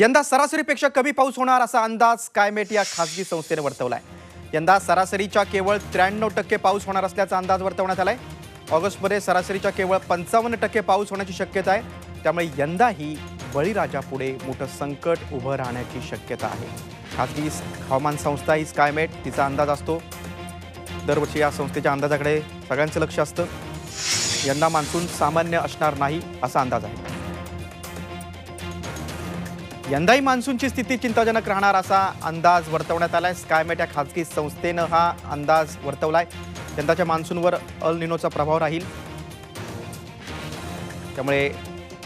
यंदा सरासरीपेक्षा कमी पाऊस होणार असा अंदाज कायमेट या खासगी संस्थेने वर्तवलाय. यंदा सरासरीच्या केवळ त्र्याण्णव टक्के पाऊस होणार असल्याचा अंदाज वर्तवण्यात आलाय. ऑगस्टमध्ये सरासरीच्या केवळ पंचावन्न टक्के पाऊस होण्याची शक्यता आहे. त्यामुळे यंदाही बळीराजापुढे मोठं संकट उभं राहण्याची शक्यता आहे. खासगी हवामान संस्था ही स्कायमेट तिचा अंदाज असतो. दरवर्षी या संस्थेच्या अंदाजाकडे सगळ्यांचं लक्ष असतं. यंदा मान्सून सामान्य असणार नाही असा अंदाज आहे. यंदाही मान्सूनची स्थिती चिंताजनक राहणार असा अंदाज वर्तवण्यात आला आहे स्कायमेट या खाजगी संस्थेनं हा अंदाज वर्तवला आहे यंदाच्या मान्सूनवर अल निनोचा प्रभाव राहील. त्यामुळे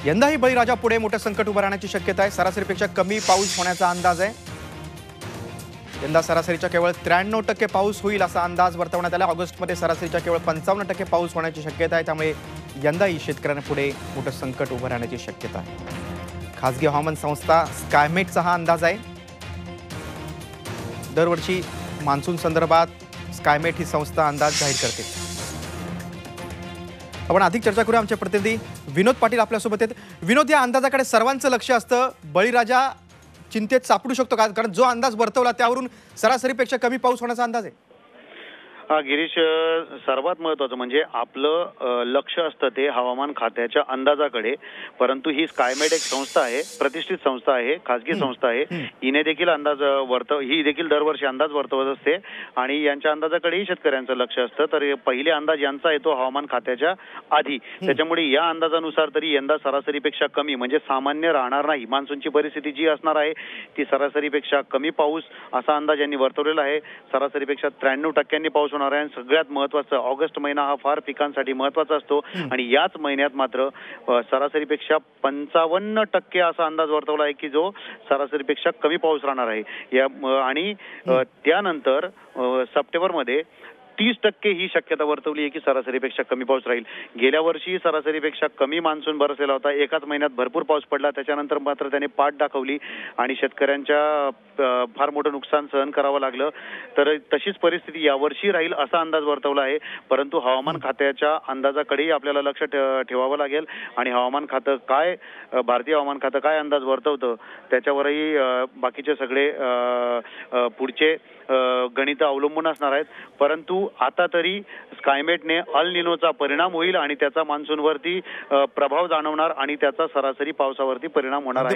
यंदाही बळीराजा पुढे मोठं संकट उभं राहण्याची शक्यता आहे. सरासरीपेक्षा कमी पाऊस होण्याचा अंदाज आहे. यंदा सरासरीच्या केवळ त्र्याण्णव टक्के पाऊस होईल असा अंदाज वर्तवण्यात आला ऑगस्टमध्ये सरासरीच्या केवळ पंचावन्न टक्के पाऊस होण्याची शक्यता आहे. त्यामुळे यंदाही शेतकऱ्यांपुढे मोठं संकट उभं राहण्याची शक्यता आहे. खासगी हवामान संस्था स्कायमेटचा हा अंदाज आहे. दरवर्षी मान्सून संदर्भात स्कायमेट ही संस्था अंदाज जाहीर करते. आपण अधिक चर्चा करूया आमच्या प्रतिनिधी विनोद पाटील आपल्यासोबत आहेत. विनोद या अंदाजाकडे सर्वांचं लक्ष असतं. बळीराजा चिंतेत सापडू शकतो का? कारण जो अंदाज वर्तवला त्यावरून सरासरीपेक्षा कमी पाऊस होण्याचा अंदाज आहे. हा गिरीश सर्वात महत्वाचं म्हणजे आपलं लक्ष असतं ते हवामान खात्याच्या अंदाजाकडे. परंतु ही स्कायमेट एक संस्था आहे प्रतिष्ठित संस्था आहे खासगी संस्था आहे. हिने देखील अंदाज वर्तव ही देखील दरवर्षी अंदाज वर्तवत असते. आणि यांच्या अंदाजाकडेही शेतकऱ्यांचं लक्ष असतं. तर पहिले अंदाज यांचा येतो हवामान खात्याच्या आधी. त्याच्यामुळे या अंदाजानुसार तरी यंदा सरासरीपेक्षा कमी म्हणजे सामान्य राहणार नाही. मान्सूनची परिस्थिती जी असणार आहे ती सरासरीपेक्षा कमी पाऊस असा अंदाज यांनी वर्तवलेला आहे. सरासरीपेक्षा त्र्याण्णव टक्क्यांनी पाऊस होणार आहे आणि सगळ्यात महत्वाचं ऑगस्ट महिना हा फार पिकांसाठी महत्त्वाचा असतो. आणि याच महिन्यात मात्र सरासरीपेक्षा पंचावन्न टक्के असा अंदाज वर्तवला आहे की जो सरासरीपेक्षा कमी पाऊस राहणार आहे. या आणि त्यानंतर सप्टेंबरमध्ये तीस टक्के ही शक्यता वर्तवली आहे की सरासरीपेक्षा कमी पाऊस राहील. गेल्या वर्षी सरासरीपेक्षा कमी मान्सून बरसलेला होता. एकाच महिन्यात भरपूर पाऊस पडला. त्याच्यानंतर मात्र त्याने पाठ दाखवली आणि शेतकऱ्यांच्या फार मोठं नुकसान सहन करावं लागलं. तर तशीच परिस्थिती यावर्षी राहील असा अंदाज वर्तवला आहे. परंतु हवामान खात्याच्या अंदाजाकडेही आपल्याला लक्ष ठे- ठेवावं लागेल. आणि हवामान खातं काय भारतीय हवामान खातं काय अंदाज वर्तवतं त्याच्यावरही बाकीचे सगळे पुढचे गणित अवलंबून असणार आहेत. परंतु आता तरी स्कायमेटने अल निनोचा परिणाम होईल आणि त्याचा मान्सूनवरती प्रभाव जाणवणार आणि त्याचा सरासरी पावसावरती परिणाम होणार आहे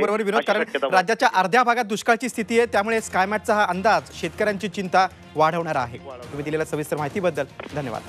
राज्याच्या अर्ध्या भागात दुष्काळाची स्थिती आहे त्यामुळे स्कायमॅटचा हा अंदाज शेतकऱ्यांची चिंता वाढवणारा आहे. तुम्ही दिलेल्या सविस्तर माहितीबद्दल धन्यवाद.